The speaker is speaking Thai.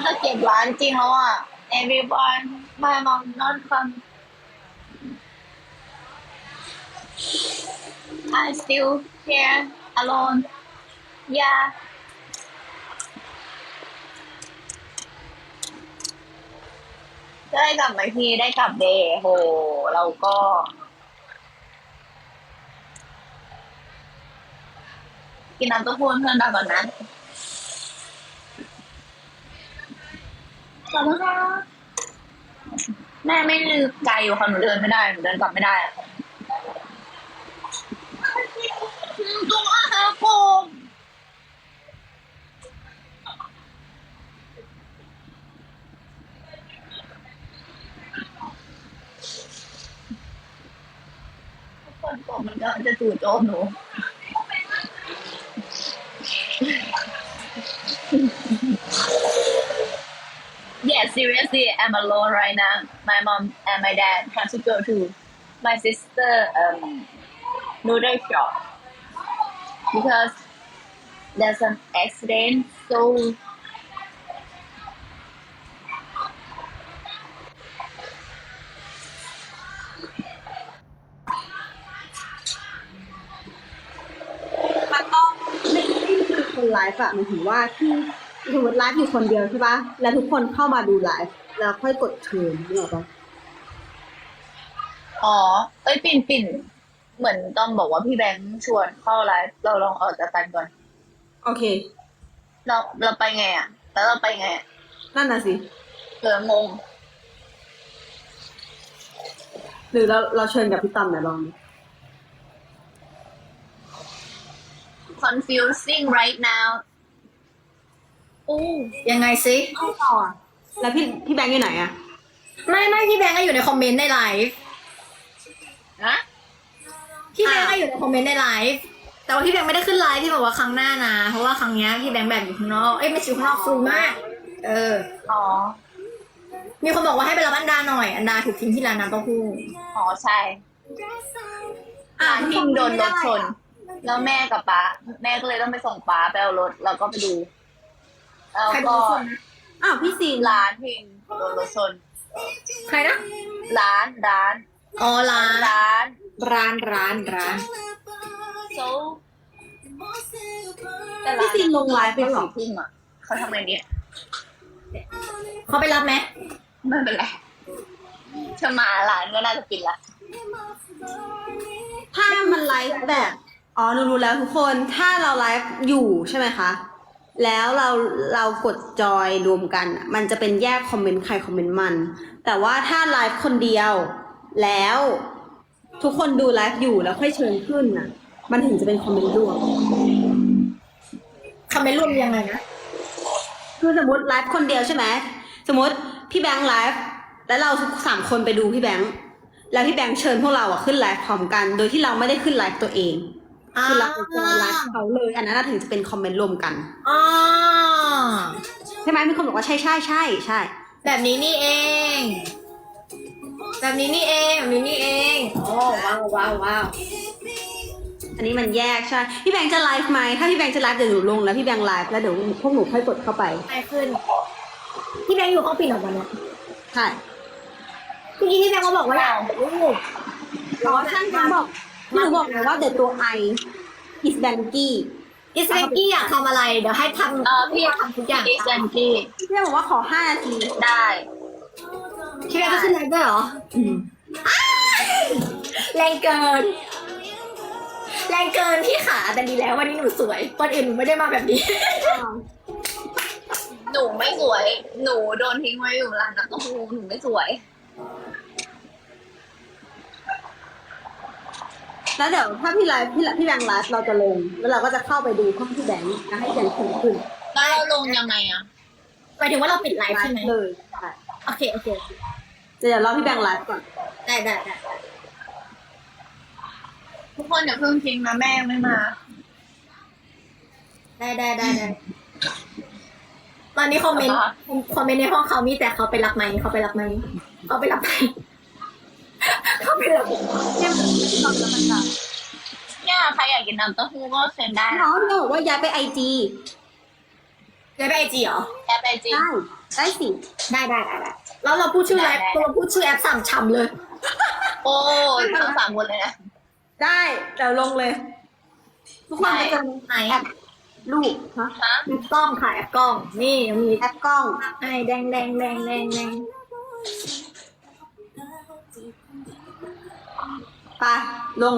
เขาเก็บร้านจริงแล้วอะ everyone my mom not come I still here alone yeah ได้กลับมาทีได้กลับเดย์โห เราก็ กินน้ำเต้าหู้เพื่อนเราก่อนนะ ขอบคุณค่ะแม่ไม่ลืมไกลอยู่ค่ะหนูเดินไม่ได้หนูเดินกลับไม่ได้อะตัวอาหารผมคนโกงมันก็จะจู่โจมหนู seriously, I'm alone right now. My mom and my dad have to go to my sister um noodle shop because there's an accident. So มันต้องไม่ไม่คือคนไลฟ์อะหมายถึงว่าที่ สมมติไลฟ์อยู่คนเดียวใช่ปะแล้วทุกคนเข้ามาดูไลฟ์แล้วค่อยกดเชิญนึกออกปะอ๋อ เอ้ยปิ่นปิ่นเหมือนต้อมบอกว่าพี่แบงค์ชวนเข้าไลฟ์เราลองออกจากกันก่อน โอเค เราเราไปไงอะ แล้วเราไปไงอะนั่นน่ะสิ เอองง หรือเราเราเชิญกับพี่ตั้มเนี่ยลอง confusing right now อู้ยังไงซิเข้าต่ออะแล้วพี่พี่แบงค์อยู่ไหนอะไม่ไม่พี่แบงค์ก็อยู่ในคอมเมนต์ในไลฟ์นะพี่แบงค์ก็อยู่ในคอมเมนต์ในไลฟ์แต่ว่าพี่แบงค์ไม่ได้ขึ้นไลฟ์ที่บอกว่าครั้งหน้านะเพราะว่าครั้งเนี้ยพี่แบงค์แบบอยู่ข้างนอกเอ้ยไม่ใช่อยู่ข้างนอกฟูลมาก เอออ๋อมีคนบอกว่าให้ไปรับอันดาหน่อย อันดาถูกทิ้งที่ร้านน้ำเต้าหู้อ๋อใช่อะร้านพิงโดนรถชน แล้วแม่กับป๊าแม่ก็เลยต้องไปส่งป๊าไปเอารถแล้วก็ไปดู แล้วใครโดก็นชนนะอ้าวพี่ซีนร้านพิงโดนรถชนใครนะร้านร้านอ๋อร้านร้าน ร้านร้านร้าน โซแต่พี่ร้านซีนลงไลฟ์ไปเป็นหรสอองทุ่มอะเขาทำไงเนี่ยเขาไปรับไหมไม่เป็นไรถ้ามาร้านก็น่าจะปิดละ ถ้ามันไลฟ์แบบ อ๋อหนูรู้แล้วทุกคน ถ้าเราไลฟ์อยู่ใช่ไหมคะ แล้วเราเรากดจอยรวมกันอะมันจะเป็นแยกคอมเมนต์ใครคอมเมนต์มัน แต่ว่าถ้าไลฟ์คนเดียว แล้วทุกคนดูไลฟ์อยู่แล้วค่อยเชิญขึ้นน่ะ มันถึงจะเป็นคอมเมนต์รวมคอมเมนต์รวมยังไงนะคือสมมติไลฟ์คนเดียวใช่ไหมสมมติพี่แบงค์ไลฟ์แล้วเราทุกสามคนไปดูพี่แบงค์แล้วพี่แบงค์เชิญพวกเราอะขึ้นไลฟ์พร้อมกัน โดยที่เราไม่ได้ขึ้นไลฟ์ตัวเอง คือเราจะไลฟ์เขาเลยอันนั้นนะถึงจะเป็นคอมเมนต์รวมกันอ๋อใช่ไหมมีคนบอกว่าใช่ใช่ใช่ใช่ แบบนี้นี่เอง แบบนี้นี่เองแบบนี้นี่เองโอ้ว้าวว้าวว้าวอันนี้มันแยกใช่ พี่แบงค์จะไลฟ์ไหมถ้าพี่แบงค์จะไลฟ์เดี๋ยวหนูลงแล้วพี่แบงค์ไลฟ์แล้วเดี๋ยวพวกหนูค่อยกดเข้าไปไปขึ้น พี่แบงค์อยู่ห้องปิดออกมาเนี่ยใช่เมื่อกี้พี่แบงค์ก็บอกว่าอยากลูกอ๋อช่างเขาบอก หนูบอกเลยว่าเดี๋ยวตัว I is banky อิสเบกกี้อยากทำอะไร เดี๋ยวให้ทำเออพี่ทำทุกอย่างดิฉันพี่พี่แบงค์บอกว่าขอห้านาทีได้พี่แบงค์ก็ขึ้นไลฟ์ด้วยเหรออืมแรงเกิน แรงเกินพี่ขาแต่ดีแล้ววันนี้หนูสวยวันอื่นหนูไม่ได้มาแบบนี้ หนูไม่สวย หนูโดนทิ้งไว้อยู่ร้านน้ำเต้าหู้หนูไม่สวย แล้วเดี๋ยวถ้าพี่ไลฟ์พี่พี่แบงค์ไลฟ์เราจะลง แล้วเราก็จะเข้าไปดูห้องพี่แบงค์แล้วให้พี่แบงค์ขึ้นขึ้นแล้วเราลงยังไงอะหมายถึงว่าเราปิดไลไลฟ์ใช่ไหมฟ์เลยใช่โอเคโอเคโอเคเดี๋ยวรอพี่แบงค์ไลฟ์ก่อน ได้ได้ได้ทุกคนอย่าเพิ่งทิ้งนะแม่ยังไม่มา ได้ได้ได้ได้ตอนนี้คอมเมนต์คอมเมนต์ในห้องเขามีแต่เขาไปรับไหมเขาไปรับไหมเขาไปรับไหม เขาไปรับเนี่ยมันตอบแล้วมันจะเนี่ยใครอยากกินน้ำเต้าหู้ก็เซ็นได้น้องพี่แบงค์บอกว่าย้ายไปไอจีได้ไปไอจีเหรอแอปไอจีได้ได้สิได้ได้ได้ได้แล้วเราพูดชื่อแอปได้ได้เราพูดชื่อแอปสามชำเลย โอ้ยทั้งสามคนเลยนะได้เดี๋ยวลงเลย ทุกคนไปเจอไหนแอปลูกฮะฮะแอปกล้องค่ะแอปกล้อง นี่มีแอปกล้องไอแดงแดงแดงแดงแดง ไปลง